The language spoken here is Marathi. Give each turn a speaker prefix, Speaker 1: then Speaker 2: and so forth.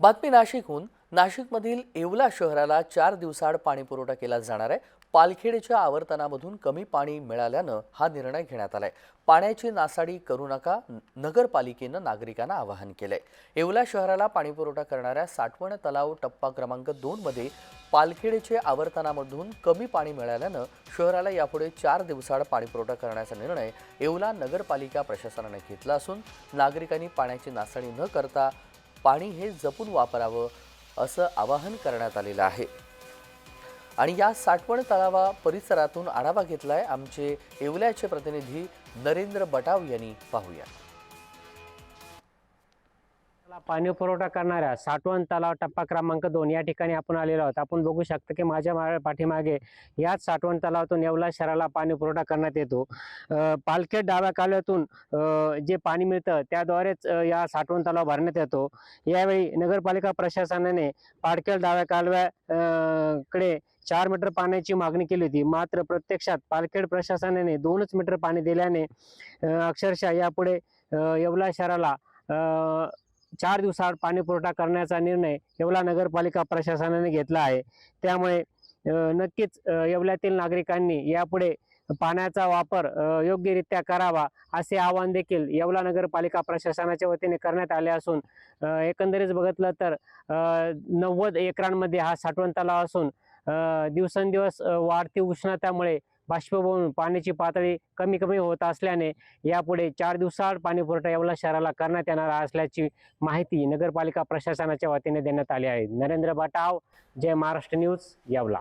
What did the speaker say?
Speaker 1: बातमी नाशिकहून. नाशिकमधील येवला शहराला चार दिवसाआड पाणी पुरवठा केला जाणार आहे. पालखेडच्या आवर्तनामधून कमी पाणी मिळाल्यानं हा निर्णय घेण्यात आलाय. पाण्याची नासाडी करू नका नगरपालिकेनं नागरिकांना आवाहन केलंय. येवला शहराला पाणीपुरवठा करणाऱ्या साठवण तलाव टप्पा क्रमांक दोनमध्ये पालखेडच्या पालखेडचे आवर्तनामधून कमी पाणी मिळाल्यानं शहराला यापुढे चार दिवसाआड पाणीपुरवठा करण्याचा निर्णय येवला नगरपालिका प्रशासनाने घेतला असून नागरिकांनी पाण्याची नासाडी न करता पाणी हे जपून वापरावं असं आवाहन करण्यात आलेलं आहे. आणि या साठवण तलावा परिसरातून आढावा घेतलाय आमचे येवल्याचे प्रतिनिधी नरेंद्र बटाव यांनी पाहूया.
Speaker 2: पाणी पुरवठा करणाऱ्या साठवण तलाव टप्पा क्रमांक दोन या ठिकाणी आपण आलेलो आहोत. आपण बघू शकतो की माझ्या पाठीमागे याच साठवण तलावातून येवला शहराला पाणी पुरवठा करण्यात येतो. पालखेड डाव्या कालव्यातून जे पाणी मिळतं त्याद्वारेच या साठवण तलाव भरण्यात येतो. यावेळी नगरपालिका प्रशासनाने पालखेड डाव्या कालव्या कडे चार मीटर पाण्याची मागणी केली होती. मात्र प्रत्यक्षात पालखेड प्रशासनाने दोनच मीटर पाणी दिल्याने अक्षरशः यापुढे येवला शहराला चार दिवसाआड पाणी पुरवठा करण्याचा निर्णय येवला नगरपालिका प्रशासनाने घेतला आहे. त्यामुळे नक्कीच येवल्यातील नागरिकांनी यापुढे पाण्याचा वापर योग्यरित्या करावा असे आवाहन देखील येवला नगरपालिका प्रशासनाच्या वतीने करण्यात आले असून एकंदरीत बघितलं तर नव्वद एकरांमध्ये हा साठवण तलाव असून दिवसेंदिवस वाढती उष्णतामुळे बाष्पीभवन पाण्याची पातळी कमी कमी होत असल्याने यापुढे चार दिवसाआड पाणी पुरवठा येवला शहराला करण्यात येणार असल्याची माहिती नगरपालिका प्रशासनाच्या वतीने देण्यात आली आहे. नरेंद्र बटाव जय महाराष्ट्र न्यूज येवला.